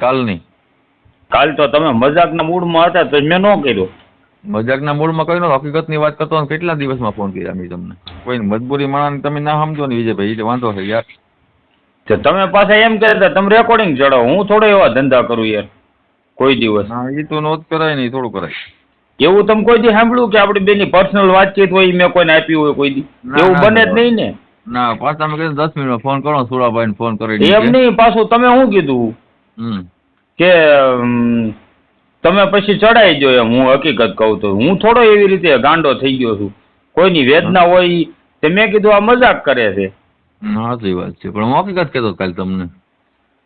કાલની? કાલ તો તમે મજાકના મૂડમાં હતા તો મેં ન કર્યો. મજાકના મૂડમાં કઈ હકીકતની વાત કરતો કેટલા દિવસમાં ફોન કર્યા મેં તમને? કોઈ મજબૂરી માણસ તમે ના સમજો ને વિજયભાઈ એટલે વાંધો છે યાર. તો તમે પાછા એમ કહેતા તમે રેકોર્ડિંગ ચડાવો. હું થોડો એવા ધંધા કરું યાર કોઈ દિવસ. હા એ તો નોંધ કરાય નહીં થોડું કરાય. એવું તમે કોઈ દી સાંભળ્યું કે આપણી બેની પર્સનલ વાતચીત હોય મેં કોઈને આપી હોય કોઈ દી? એવું બને જ નહીં ને. ના પાછા મેં કીધું દસ મિનિટમાં ફોન કરો સુરાભાઈને ફોન કરી એમ નહીં પાછું તમે શું કીધું? કે તમે પછી ચડાઈ જો એમ હું હકીકત કહું તો. હું થોડો એવી રીતે ગાંડો થઈ ગયો છું. કોઈની વેદના હોય તે મેં કીધું આ મજાક કરે છે. સાચી વાત છે પણ હું હકીકત કહેતો કાલે તમને.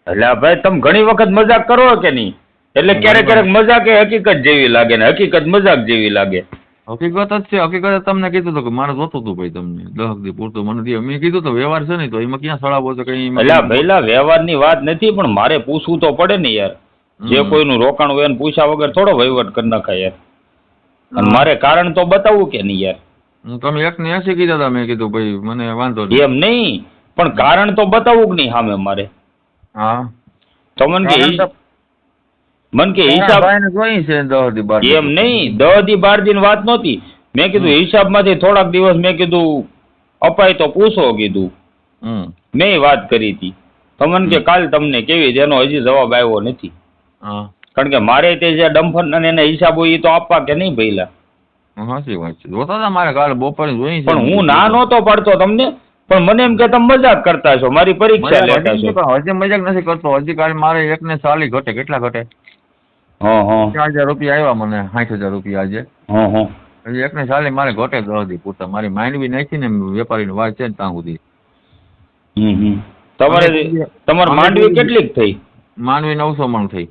એટલે આ ભાઈ તમે ઘણી વખત મજાક કરો કે નહીં? એટલે ક્યારેક ક્યારેક મજાક એ હકીકત જેવી લાગે ને હકીકત મજાક જેવી લાગે. હકીકત જ છે. હકીકત તમને કીધું હતું કે મારે જોતું હતું ભાઈ તમને. દહક દી પૂરતું મને દે મેં કીધું તો વ્યવહાર છે ને તો એમાં ક્યાં સળાવો છે કઈ એટલે ભઈલા વ્યવહારની વાત નથી પણ મારે પૂછવું તો પડે ને યાર. જે. કોઈનું રોકાણ હોય એને પૂછ્યા વગર થોડો વહીવટ કરી નાખાય યાર. અને મારે કારણ તો બતાવવું કે નહીં યાર? તમે એક ને એસી કીધા હતા મેં કીધું ભાઈ મને વાંધો નહીં. એમ નહીં પણ કારણ તો બતાવવું કે નહીં સામે મારે? હા. તમને કે મન કે હિસાબ એમ નહીં દહથી બાર દિન વાત નહોતી. મેં કીધું હિસાબમાંથી થોડાક દિવસ મેં કીધું અપાય તો પૂછો કીધું. મેં વાત કરી હતી. તમને કે કાલ તમને કેવી જેનો હજી જવાબ આવ્યો નથી. કારણ કે મારે તે જે ડમ્ફન અને એના હિસાબ હોય એ તો આપવા કે નહીં ભઈલા? સાચી વાત છે. જોતા હતા મારે કાલ બપોરે જોઈ પણ હું ના નહોતો પાડતો તમને. પણ મને એમ કે તમે મજાક કરતા છો. મારી પરીક્ષા લેતા છો. હજી મજાક નથી કરતો. હજી કાલે મારે એક ને ચાલી ઘટે. કેટલા ઘટે? ચાર હજાર રૂપિયા આવ્યા મને સાઠ હજાર રૂપિયા આજે. હજી એક ને ચાલી મારે ઘટે દસ દી પૂરતા. મારી બી નાખી ને વેપારીની વાત છે ને ત્યાં સુધી. તમારે તમારે માંડવી કેટલીક થઈ? માંડવી નવસો મણ થઈ.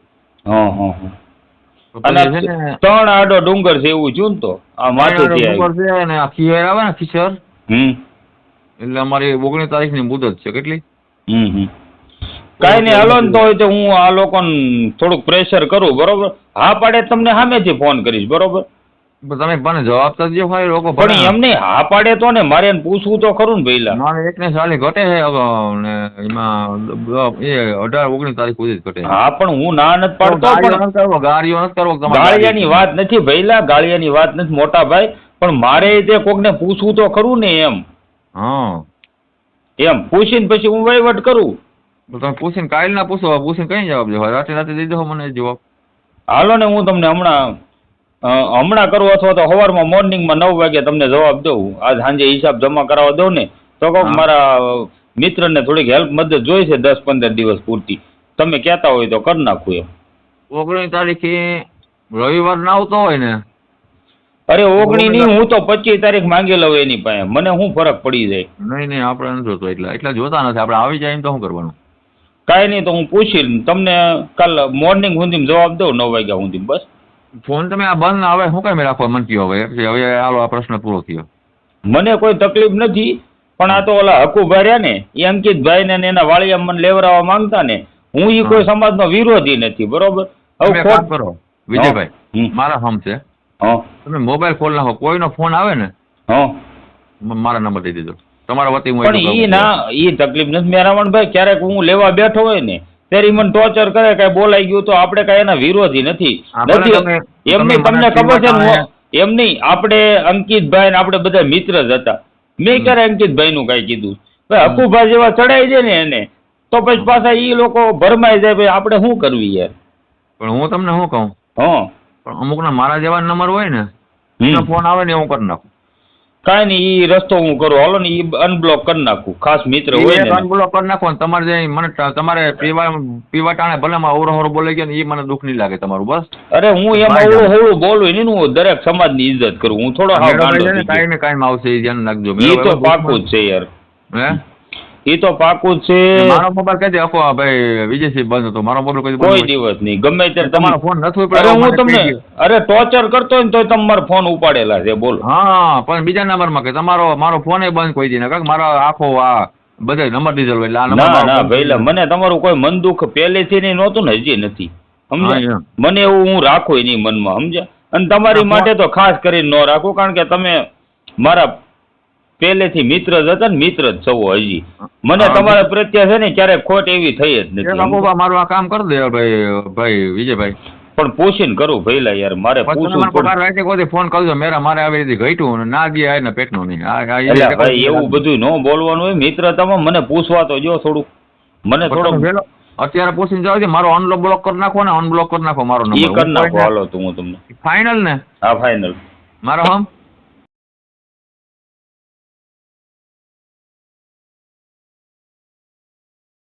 અને ત્રણ આડો ડુંગર છે એવું છું તો આ છે આ ખીયર આવે ને ખીચર એટલે અમારી ઓગણીસ તારીખની મુદત છે. કેટલી? હમ હમ. કાંઈ નહીં હાલો ને તો હોય તો હું આ લોકોને થોડુંક પ્રેશર કરું બરોબર? હા પાડે તમને સામેથી ફોન કરીશ બરોબર? તમે પણ જવાબ તો દો ભાઈ લોકો પણ એમને હા પાડે તો ને મારે એને પૂછવું તો ખરું ને ભઈલા. મારે એક ને ચાલી ઘટે છે ને એમાં એ અઢાર ઓગણીસ તારીખ સુધી જ ઘટે હા પણ હું ના નથી પાડતો પણ કરવો નથી કરવો ગાળિયાની વાત નથી ભઈલા ગાળિયાની વાત નથી મોટા ભાઈ પણ મારે તે કોકને પૂછવું તો ખરું ને એમ. હા. એમ પૂછીને પછી હું વહીવટ કરું. તમે પૂછીને કાલ ના પૂછો પૂછીને કઈ જવાબ દેવા? રાતે રાતે દઈ દો મને જવાબ. હાલો ને હું તમને હમણાં હમણાં કરું અથવા તો સવારમાં મોર્નિંગમાં નવ વાગે તમને જવાબ દઉં. આજ સાંજે હિસાબ જમા કરાવવા દઉં ને તો કહું મારા મિત્રને થોડીક હેલ્પ મદદ જોઈ છે દસ પંદર દિવસ પૂરતી. તમે કહેતા હોય તો કરી નાખું એમ. ઓગણીસ તારીખે રવિવાર ના આવતો હોય ને? અરે ઓગણી નહીં હું તો પચીસ તારીખ માંગી લઉં એની પાસે. મને શું ફરક પડી જાય. નહીં નહીં આપણે નથી જોતો એટલે. એટલે જોતા નથી. આપણે આવી જાય તો શું કરવાનું? કાંઈ નહીં તો હું પૂછી તમને કાલ મોર્નિંગ સુધી જવાબ દઉં નવ વાગ્યા સુધી બસ? ફોન તમે આ બંધ આવે શું કાંઈ રાખવા મન કયો હવે? હવે હાલો આ પ્રશ્ન પૂરો થયો. મને કોઈ તકલીફ નથી પણ આ તો ઓલા હકુભાઈ રહ્યા ને એ અંકિતભાઈ ને એના વાળિયા મને લેવરાવા માંગતા ને હું એ કોઈ સમાજનો વિરોધી નથી બરોબર? હવે ખોટ કરો વિજયભાઈ મારા હમ છે. તમે મોબાઈલ ખોલ નાખો કોઈનો ફોન આવે ને હ. મારા નંબર દઈ દેજો. તમારા વતી હું પણ ઈ ના ઈ તકલીફ નથી. મેરામણભાઈ ક્યારેક હું લેવા બેઠો હોય ને ત્યારે મને ટોર્ચર કરે કે બોલાઈ ગયું તો આપણે કઈ એના વિરોધી નથી. હા, નથી. તમે- એમ તમે નહીં તમને ખબર છે એમ નહીં આપણે અંકિતભાઈ ને આપણે બધા મિત્ર જ હતા. મેં ક્યારે અંકિતભાઈ નું કઈ કીધું? ભાઈ હકુભાઈ જેવા ચડાઈ જાય ને એને તો પછી પાછા ઈ લોકો ભરમાઈ જાય ભાઈ આપણે શું કરવી યાર? પણ હું તમને શું કહું? હા. પણ અમુક ના મારા જેવા નંબર હોય ને ફોન આવે ને હું કરી નાખું. કાંઈ નહીં ઈ રસ્તો હું કરું. હાલો ને ઈ અનબ્લોક કરી નાખું. ખાસ મિત્ર હોય ને. અનબ્લોક કરી નાખો ને તમારે જે મને તમારે પીવા પીવા ટાણે ભલે માં અવરો હવરો બોલે ગયો ને એ મને દુઃખ નહીં લાગે તમારું બસ. અરે હું એમાં હળું હળું બોલું નહીં ને હું દરેક સમાજની ઇજ્જત કરું. હું થોડો હાવ ગાંડો ને કઈ ને કાંઈ આવશે એ ધ્યાન રાખજો. ઈ તો પાકું જ છે યાર. હે? ઈ તો પાકું છે. મારો મોબાઈલ કઈ દે અકો ભાઈ વિજયસિંહ બંધ હતો. મારો મોબાઈલ કઈ કોઈ દિવસ નહીં. ગમે ત્યારે તમારો તમારો ફોન નથી અરે હું તમને અરે ટોર્ચર કરતો ને તોય તમે મારા ફોન ઉપાડેલા છે બોલો. હા પણ બીજા નંબરમાં કે તમારો મારો ફોન બંધ કોઈ દી ના કારણ કે મારો આખો આ બધા નંબર દીધેલો એટલે આ નંબર ના ના મને તમારું કોઈ મન દુઃખ પહેલેથી નહીં નહોતું ને હજી નથી. સમજાય? સમજ્યા મને એવું હું રાખું નહીં મનમાં સમજ્યા? અને તમારી માટે તો ખાસ કરીને ન રાખું કારણ કે તમે મારા પહેલેથી મિત્ર જ હતા ને મિત્ર જ છો હજી. મને તમારા પ્રત્યે છે ને ક્યારેક ખોટ એવી થઈ જ નથી. મારું આ કામ કરી દે ભાઈ ભાઈ વિજયભાઈ. પણ પૂછીને કરું ભઈલા યાર મારે પૂછવું પડે. ફોન કરજો મેરા મારે આવી રીતે ઘટ્યું ના ગયા ને પેટનું નહીં. ભાઈ એવું બધું ન બોલવાનું હોય. મિત્ર તમે મને પૂછવા તો જો થોડુંક. મને થોડો અત્યારે પૂછીને જાવ મારો અનબ્લોક કરી નાખો ને અનબ્લોક કરી નાખો મારો નંબર કરી નાખો હાલો તો હું તમને. ફાઇનલ ને? હા ફાઇનલ મારો હમ?